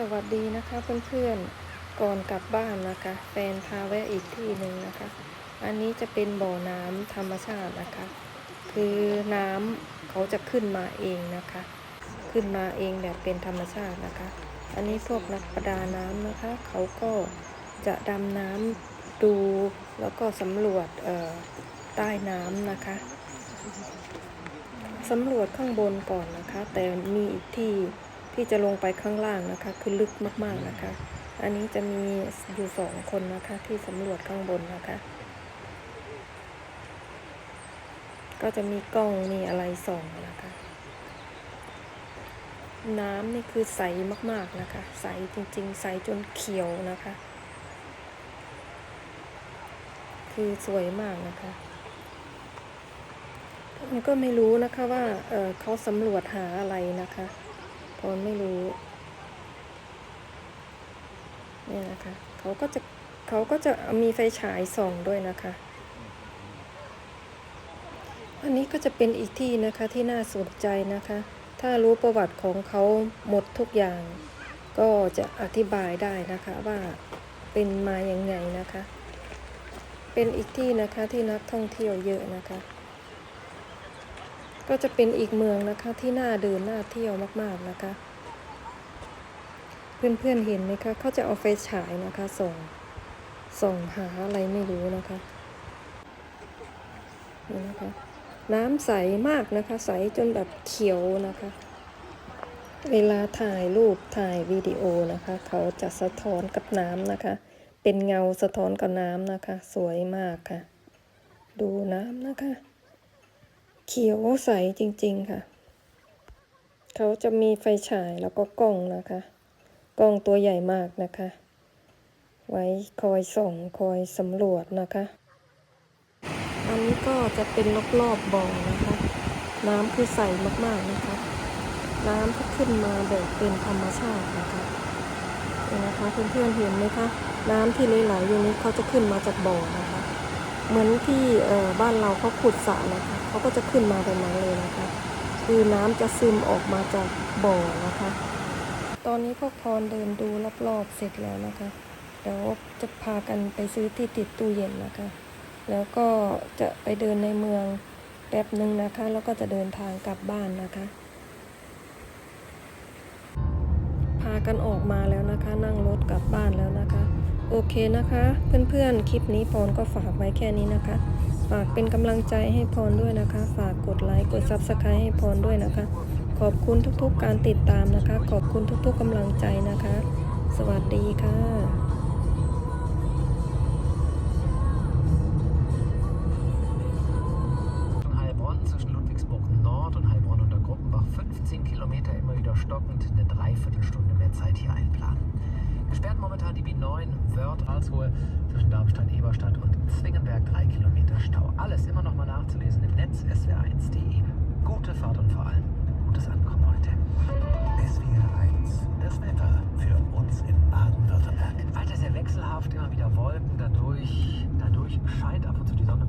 สวัสดีนะคะเพื่อนๆ ก่อนกลับบ้านนะคะ แฟนพาแวะอีกที่หนึ่งนะคะ อันนี้จะเป็นบ่อน้ำธรรมชาตินะคะ คือน้ำเขาจะขึ้นมาเองนะคะ ขึ้นมาเองแบบเป็นธรรมชาตินะคะ อันนี้พวกนักประดาน้ำนะคะ เขาก็จะดำน้ำดูแล้วก็สำรวจใต้น้ำนะคะสำรวจข้างบนก่อนนะคะ แต่มีอีกที่ ที่จะลงไปข้างล่างนะคะ คือลึกมากๆนะคะ อันนี้จะมีอยู่สองคนนะคะ ที่สำรวจข้างบนนะคะ ก็จะมีกล้องมีอะไรส่องนะคะ น้ำนี่คือใสมากๆนะคะ ใสจริงๆ ใสจนเขียวนะคะ คือสวยมากนะคะมันก็ไม่รู้นะคะว่าเเขาสำรวจหาอะไรนะคะ พรไม่รู้ เนี่ยนะคะ เขาก็จะเขาก็จะมีไฟฉายส่องด้วยนะคะ อันนี้ก็จะเป็นอีกที่นะคะที่น่าสนใจนะคะ ถ้ารู้ประวัติของเขาหมดทุกอย่าง ก็จะอธิบายได้นะคะว่าเป็นมาอย่างไงนะคะ เป็นอีกที่นะคะที่นักท่องเที่ยวเยอะนะคะ ก็จะเป็นอีกเมืองนะคะที่น่าเดินน่าเที่ยวมาก ๆนะคะ เพื่อนๆเห็นไหมคะเขาจะเอาไฟฉายนะคะส่องส่องหาอะไรไม่รู้นะคะนี่นะคะ น้ำใสมากนะคะ ใสจนแบบเขียวนะคะ เวลาถ่ายรูปถ่ายวิดีโอนะคะ เขาจะสะท้อนกับน้ำนะคะ เป็นเงาสะท้อนกับน้ำนะคะ สวยมากค่ะ ดูน้ำนะคะ เขียวใสจริง ๆ ค่ะ เขาจะมีไฟฉายแล้วก็กล้องนะคะ กล้องตัวใหญ่มากนะคะ ไว้คอยส่องคอยสำรวจนะคะ อันนี้ก็จะเป็นรอบๆบ่อนะคะ น้ำคือใสมากๆนะคะ น้ำที่ขึ้นมาแบบเป็นธรรมชาตินะคะนี่นะคะเพื่อนๆเห็นไหมคะ น้ำที่ไหลๆอยู่นี้เขาจะขึ้นมาจากบ่อนะคะ เหมือนที่บ้านเราเขาขุดสระนะคะเขาก็จะขึ้นมาแบบนั้นเลยนะคะ คือน้ำจะซึมออกมาจากบ่อนะคะ ตอนนี้พวกพรเดินดูรอบๆเสร็จแล้วนะคะเดี๋ยวจะพากันไปซื้อที่ติดตู้เย็นนะคะ แล้วก็จะไปเดินในเมืองแป๊บหนึ่งนะคะ แล้วก็จะเดินทางกลับบ้านนะคะ กันออกมาแล้วนะคะ นั่งรถกลับบ้านแล้วนะคะ โอเคนะคะ เพื่อนๆ คลิปนี้พรก็ฝากไว้แค่นี้นะคะ ฝากเป็นกำลังใจให้พรด้วยนะคะ ฝากกดไลค์กดซับสไครต์ให้พรด้วยนะคะ ขอบคุณทุกๆ การติดตามนะคะ ขอบคุณทุกๆกำลังใจนะคะ สวัสดีค่ะ Gruppenbach 15 Kilometer immer wieder stockend eine Dreiviertelstunde mehr Zeit hier einplanen. Gesperrt momentan die B9 Wörth Karlsruhe zwischen Darmstadt-Eberstadt und Zwingenberg 3 Kilometer Stau. Alles immer noch mal nachzulesen im Netz swr1.de. Gute Fahrt und vor allem gutes Ankommen heute. SWR1, das Wetter für uns in Baden-Württemberg. Weiter sehr wechselhaft, immer wieder Wolken, dadurch, dadurch scheint ab und zu die Sonne.